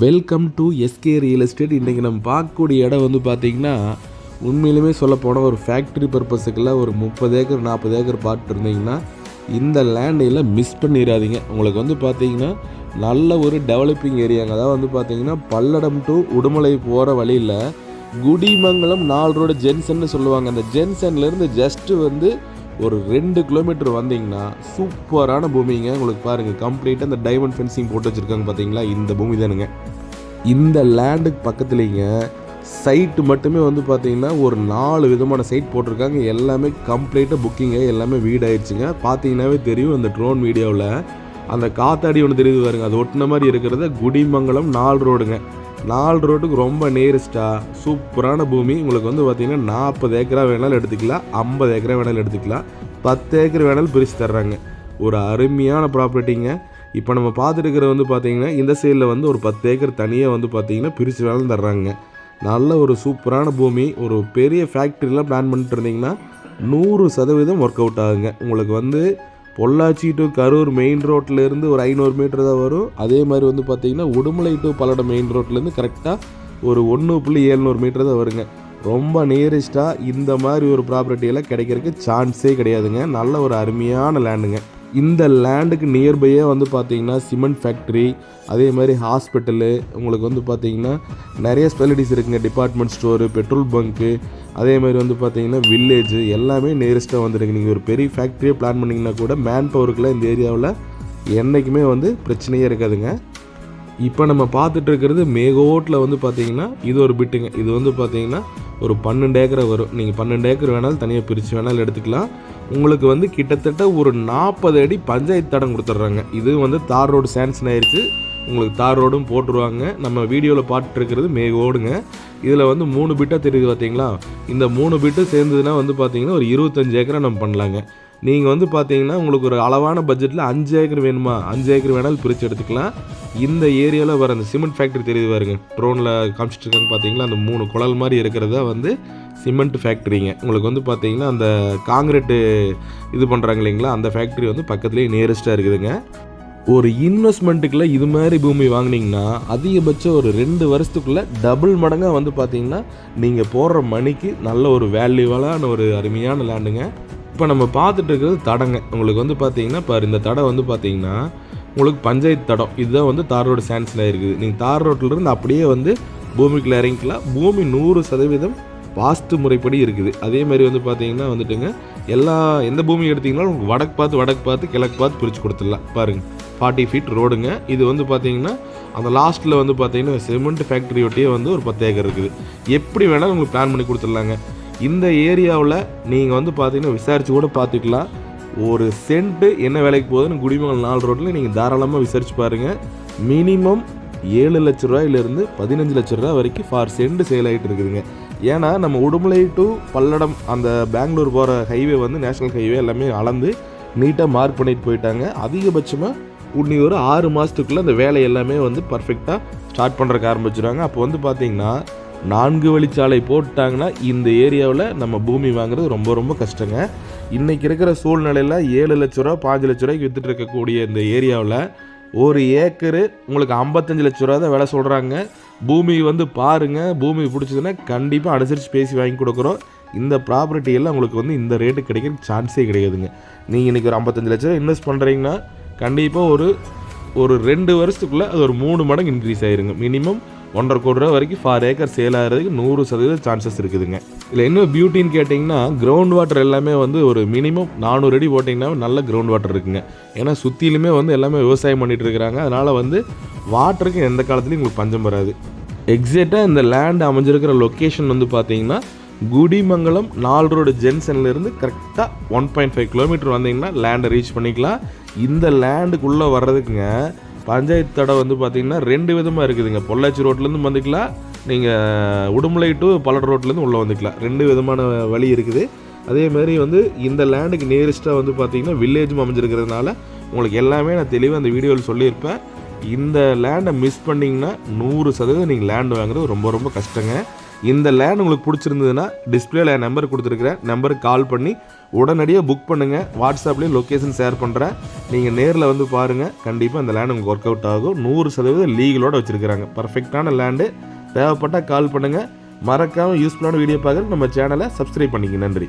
Welcome to SK real estate இன்றைக்கி நம்ம பார்க்கக்கூடிய இடம் வந்து பார்த்திங்கன்னா உண்மையிலுமே சொல்லப்போனால் ஒரு ஃபேக்ட்ரி பர்பஸுக்கெல்லாம் ஒரு முப்பது ஏக்கர் நாற்பது ஏக்கர் பார்த்துட்டு இருந்தீங்கன்னா இந்த லேண்டில் மிஸ் பண்ணிடாதீங்க. உங்களுக்கு வந்து பார்த்தீங்கன்னா நல்ல ஒரு டெவலப்பிங் ஏரியாங்க அதாவது வந்து பார்த்திங்கன்னா பல்லடம் டு உடுமலை போகிற வழியில் குடிமங்கலம் நாலு ரோடு ஜென்சன்னு சொல்லுவாங்க. அந்த ஜென்சன்லேருந்து ஜஸ்ட்டு வந்து ஒரு ரெண்டு கிலோமீட்டர் வந்தீங்கன்னா சூப்பரான பூமிங்க. உங்களுக்கு பாருங்கள் கம்ப்ளீட்டாக அந்த டைமண்ட் ஃபென்சிங் போட்டு வச்சுருக்காங்க பார்த்தீங்களா இந்த பூமி தானுங்க. இந்த லேண்டுக்கு பக்கத்துலேங்க சைட்டு மட்டுமே வந்து பார்த்தீங்கன்னா ஒரு நாலு விதமான சைட் போட்டிருக்காங்க. எல்லாமே கம்ப்ளீட்டாக புக்கிங்க எல்லாமே வீடு ஆயிடுச்சுங்க பார்த்தீங்கன்னாவே தெரியும் அந்த ட்ரோன் வீடியோவில் அந்த காத்தாடி ஒன்று தெரியுது பாருங்க அது ஒட்டின மாதிரி இருக்கிறத குடிமங்கலம் நாலு ரோடுங்க நாலு ரோட்டுக்கு ரொம்ப நியரஸ்ட்டாக சூப்பரான பூமி. உங்களுக்கு வந்து பார்த்தீங்கன்னா நாற்பது ஏக்கரா வேணாலும் எடுத்துக்கலாம் ஐம்பது ஏக்கரா வேணாலும் எடுத்துக்கலாம் பத்து ஏக்கர் வேணாலும் பிரித்து தர்றாங்க. ஒரு அருமையான ப்ராப்பர்ட்டிங்க. இப்போ நம்ம பார்த்துட்டு வந்து பார்த்தீங்கன்னா இந்த சைடில் வந்து ஒரு பத்து ஏக்கர் தனியாக வந்து பார்த்தீங்கன்னா பிரித்து வேணாலும் தர்றாங்க. நல்ல ஒரு சூப்பரான பூமி. ஒரு பெரிய ஃபேக்ட்ரிலாம் பிளான் பண்ணிட்டு இருந்தீங்கன்னா நூறு சதவீதம் ஒர்க் அவுட் ஆகுங்க. உங்களுக்கு வந்து பொள்ளாச்சி டு கரூர் மெயின் ரோட்லேருந்து ஒரு ஐநூறு மீட்டர் தான் வரும். அதே மாதிரி வந்து பார்த்திங்கன்னா உடுமலை டு பல்லடம் மெயின் ரோட்லேருந்து கரெக்டாக ஒரு ஒன்று புள்ளி ஏழ்நூறு மீட்டர் தான் வருங்க. ரொம்ப நியரஸ்ட்டாக இந்த மாதிரி ஒரு ப்ராப்பர்ட்டியெல்லாம் கிடைக்கிறதுக்கு சான்ஸே கிடையாதுங்க. நல்ல ஒரு அருமையான லேண்டுங்க இந்த லேண்டுக்கு நியர்பையே வந்து பார்த்தீங்கன்னா சிமெண்ட் ஃபேக்ட்ரி அதே மாதிரி ஹாஸ்பிட்டலு உங்களுக்கு வந்து பார்த்திங்கன்னா நிறைய ஸ்பெசிலிட்டிஸ் இருக்குங்க. டிபார்ட்மெண்ட் ஸ்டோரு பெட்ரோல் பங்க்கு அதே மாதிரி வந்து பார்த்தீங்கன்னா வில்லேஜ் எல்லாமே நியரஸ்ட்டாக வந்துருக்கு. நீங்கள் ஒரு பெரிய ஃபேக்ட்ரியே பிளான் பண்ணிங்கன்னா கூட மேன் பவருக்குலாம் இந்த ஏரியாவில் என்றைக்குமே வந்து பிரச்சனையே இருக்காதுங்க. இப்போ நம்ம பார்த்துட்டு இருக்கிறது மேகோட்டில் வந்து பார்த்தீங்கன்னா இது ஒரு பிட்டுங்க. இது வந்து பார்த்தீங்கன்னா ஒரு பன்னெண்டு ஏக்கரை வரும். நீங்கள் பன்னெண்டு ஏக்கர் வேணாலும் தனியாக பிரித்து வேணாலும் எடுத்துக்கலாம். உங்களுக்கு வந்து கிட்டத்தட்ட ஒரு நாற்பது அடி பஞ்சாயத்து தடம் கொடுத்துட்றாங்க. இது வந்து தார் ரோடு சேன்ஷன் ஆயிடுச்சு உங்களுக்கு தார் ரோடும் போட்டுருவாங்க. நம்ம வீடியோவில் பார்த்துருக்கிறது மேகோடுங்க. இதில் வந்து மூணு பிட்டாக தெரியுது பார்த்தீங்களா இந்த மூணு பிட்டு சேர்ந்ததுன்னா வந்து பார்த்தீங்கன்னா ஒரு இருபத்தஞ்சு ஏக்கரை நம்ம பண்ணலாங்க. நீங்கள் வந்து பார்த்தீங்கன்னா உங்களுக்கு ஒரு அளவான பட்ஜெட்டில் அஞ்சு ஏக்கர் வேணுமா? அஞ்சு ஏக்கர் வேணாலும் பிரித்து எடுத்துக்கலாம். இந்த ஏரியாவில் வர அந்த சிமெண்ட் ஃபேக்ட்ரி தெரியுது பாருங்க. ட்ரோனில் காமிச்சிட்டு இருக்காங்க பார்த்தீங்களா அந்த மூணு குழல் மாதிரி இருக்கிறதா வந்து சிமெண்ட் ஃபேக்ட்ரிங்க. உங்களுக்கு வந்து பார்த்தீங்கன்னா அந்த காங்கிரீட்டு இது பண்ணுறாங்க இல்லைங்களா? அந்த ஃபேக்ட்ரி வந்து பக்கத்துலேயே நியரஸ்ட்டாக இருக்குதுங்க. ஒரு இன்வெஸ்ட்மெண்ட்டுக்குள்ள இது மாதிரி பூமி வாங்குனீங்கன்னா அதிகபட்சம் ஒரு ரெண்டு வருஷத்துக்குள்ளே டபுள் மடங்காக வந்து பார்த்தீங்கன்னா நீங்கள் போடுற மணிக்கு நல்ல ஒரு வேல்யூவலான ஒரு அருமையான லேண்டுங்க இப்போ நம்ம பார்த்துட்டு இருக்கிறது தடங்க. உங்களுக்கு வந்து பார்த்தீங்கன்னா இப்போ இந்த தடம் வந்து பார்த்தீங்கன்னா உங்களுக்கு பஞ்சாயத்து தடம். இதுதான் வந்து தார் ரோடு சான்ஸில் இருக்குது நீங்கள் தார் ரோட்டிலேருந்து அப்படியே வந்து பூமிக்குள்ளே இறங்கிக்கலாம். பூமி நூறு சதவீதம் வாஸ்து முறைப்படி இருக்குது. அதே மாதிரி வந்து பார்த்தீங்கன்னா வந்துட்டுங்க எல்லா எந்த பூமி எடுத்தீங்கன்னாலும் உங்களுக்கு வடக்கு பார்த்து வடக்கு பார்த்து கிழக்கு பார்த்து பிரித்து கொடுத்துடலாம். பாருங்கள் ஃபார்ட்டி ஃபீட் ரோடுங்க இது வந்து பார்த்தீங்கன்னா அந்த லாஸ்ட்டில் வந்து பார்த்தீங்கன்னா சிமெண்ட் ஃபேக்ட்ரி வந்து ஒரு பத்து ஏக்கர் இருக்குது. எப்படி வேணாலும் உங்களுக்கு பிளான் பண்ணி கொடுத்துடலாங்க. இந்த ஏரியாவில் நீங்கள் வந்து பார்த்தீங்கன்னா விசாரித்து கூட பார்த்துக்கலாம் ஒரு சென்ட்டு என்ன வேலைக்கு போகுதுன்னு குடிமங்கல் நாலு ரோட்டில் நீங்கள் தாராளமாக விசாரிச்சு பாருங்கள் மினிமம் ஏழு லட்ச ரூபாயிலிருந்து பதினஞ்சு லட்ச ரூபா வரைக்கும் ஃபார் சென்ட் சேல் ஆகிட்டு இருக்குதுங்க. ஏன்னா நம்ம உடுமலை டு பல்லடம் அந்த பெங்களூர் போகிற ஹைவே வந்து நேஷனல் ஹைவே எல்லாமே அளந்து நீட்டாக மார்க் பண்ணிட்டு போயிட்டாங்க. அதிகபட்சமாக இன்னி ஒரு ஆறு மாதத்துக்குள்ளே அந்த வேலை எல்லாமே வந்து பர்ஃபெக்டாக ஸ்டார்ட் பண்ணுறக்கு ஆரம்பிச்சிடுவாங்க அப்போ வந்து பார்த்திங்கன்னா நான்கு வழிச்சாலை போட்டாங்கன்னா இந்த ஏரியாவில் நம்ம பூமி வாங்குறது ரொம்ப ரொம்ப கஷ்டங்க. இன்றைக்கி இருக்கிற சூழ்நிலையில் ஏழு லட்ச ரூபா பாஞ்சு லட்ச ரூபாய்க்கு விற்றுட்டு இருக்கக்கூடிய இந்த ஏரியாவில் ஒரு ஏக்கரு உங்களுக்கு ஐம்பத்தஞ்சு லட்ச ரூபா தான் விலை சொல்கிறாங்க பூமி வந்து பாருங்கள் பூமி பிடிச்சதுன்னா கண்டிப்பாக அனுசரித்து பேசி வாங்கி கொடுக்குறோம். இந்த ப்ராப்பர்ட்டி எல்லாம் உங்களுக்கு வந்து இந்த ரேட்டு கிடைக்கிற சான்ஸே கிடையாதுங்க. நீங்கள் இன்றைக்கி ஒரு ஐம்பத்தஞ்சு லட்ச ரூபா இன்வெஸ்ட் பண்ணுறீங்கன்னா கண்டிப்பாக ஒரு ஒரு ரெண்டு வருஷத்துக்குள்ளே அது ஒரு மூணு மடங்கு இன்க்ரீஸ் ஆயிருங்க. மினிமம் ஒன்றரை கோடி ரூபா வரைக்கும் ஃபார் ஏக்கர் சேல் ஆகிறதுக்கு நூறு சதவீதம் சான்சஸ் இருக்குதுங்க. இதில் என்ன பியூட்டின்னு கேட்டிங்கன்னா கிரவுண்ட் வாட்டர் எல்லாமே வந்து ஒரு மினிமம் நானூறு அடி போட்டிங்கன்னா நல்ல கிரவுண்ட் வாட்டர் இருக்குங்க. ஏன்னா சுற்றிலுமே வந்து எல்லாமே விவசாயம் பண்ணிகிட்டு இருக்கிறாங்க. அதனால் வந்து வாட்டருக்கு எந்த காலத்துலையும் உங்களுக்கு பஞ்சம் வராது. எக்ஸாக்டாக இந்த லேண்ட் அமைஞ்சிருக்கிற லொக்கேஷன் வந்து பார்த்தீங்கன்னா குடிமங்கலம் நாலு ரோடு ஜென்சன்லேருந்து கரெக்டாக ஒன் பாயிண்ட் ஃபைவ் கிலோமீட்டர் வந்தீங்கன்னா லேண்டை ரீச் பண்ணிக்கலாம். இந்த லேண்டுக்குள்ளே வர்றதுக்குங்க பஞ்சாயத்து தடை வந்து பார்த்திங்கன்னா ரெண்டு விதமாக இருக்குதுங்க. பொள்ளாச்சி ரோட்லேருந்து வந்துக்கலாம் நீங்கள் உடுமலை டு பல்லட ரோட்லேருந்து உள்ளே வந்துக்கலாம் ரெண்டு விதமான வழி இருக்குது. அதேமாரி வந்து இந்த லேண்டுக்கு நியரஸ்ட்டாக வந்து பார்த்திங்கன்னா வில்லேஜும் அமைஞ்சிருக்கிறதுனால உங்களுக்கு எல்லாமே நான் தெளிவாக அந்த வீடியோவில் சொல்லியிருப்பேன். இந்த லேண்டை மிஸ் பண்ணிங்கன்னா நூறு சதவீதம் நீங்கள் லேண்ட் வாங்குறது ரொம்ப ரொம்ப கஷ்டங்க. இந்த லேண்ட் உங்களுக்கு பிடிச்சிருந்ததுன்னா டிஸ்பிளேல என் நம்பர் கொடுத்துருக்குறேன். நம்பருக்கு கால் பண்ணி உடனடியாக புக் பண்ணுங்கள் வாட்ஸ்அப்லேயும் லொக்கேஷன் ஷேர் பண்ணுறேன் நீங்கள் நேரில் வந்து பாருங்கள் கண்டிப்பாக இந்த லேண்ட் உங்களுக்கு ஒர்க் அவுட் ஆகும். நூறு சதவீதம் லீகலோடு வச்சுருக்கிறாங்க. பர்ஃபெக்டான லேண்டு தேவைப்பட்டால் கால் பண்ணுங்கள் மறக்காமல் யூஸ்ஃபுல்லான வீடியோ பார்க்குறதுக்கு நம்ம சேனலை சப்ஸ்கிரைப் பண்ணிக்க நன்றி.